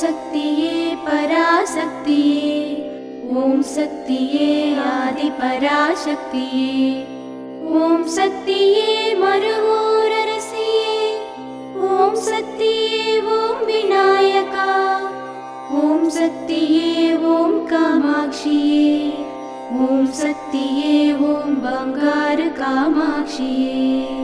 शक्तिये पराशक्तिये। ॐ शक्तिये आदिपराशक्तिये। ॐ शक्तिये मरु ॐ शक्तिये ॐ विनायका। ॐ शक्तिये ॐ कामाक्षिये। ॐ शक्तिये ॐ बङ्गारकामाक्षिये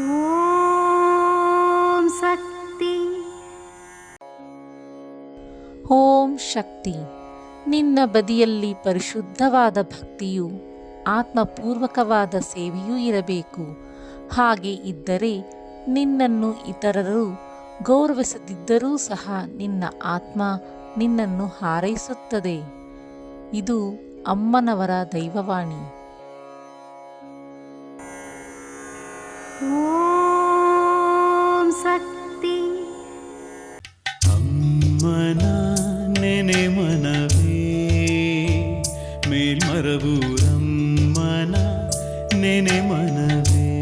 ಓಂ ಶಕ್ತಿ. ಓಂ ಶಕ್ತಿ. ನಿನ್ನ ಬದಿಯಲ್ಲಿ ಪರಿಶುದ್ಧವಾದ ಭಕ್ತಿಯು, ಆತ್ಮಪೂರ್ವಕವಾದ ಸೇವೆಯೂ ಇರಬೇಕು. ಹಾಗೆ ಇದ್ದರೆ ನಿನ್ನನ್ನು ಇತರರು ಗೌರವಿಸದಿದ್ದರೂ ಸಹ ನಿನ್ನ ಆತ್ಮ ನಿನ್ನನ್ನು ಹಾರೈಸುತ್ತದೆ. ಇದು ಅಮ್ಮನವರ ದೈವವಾಣಿ. ఓం శక్తి. అమ్మన నెనే మనవే. మేల్మరవు రమ్మన నెనే మనవే.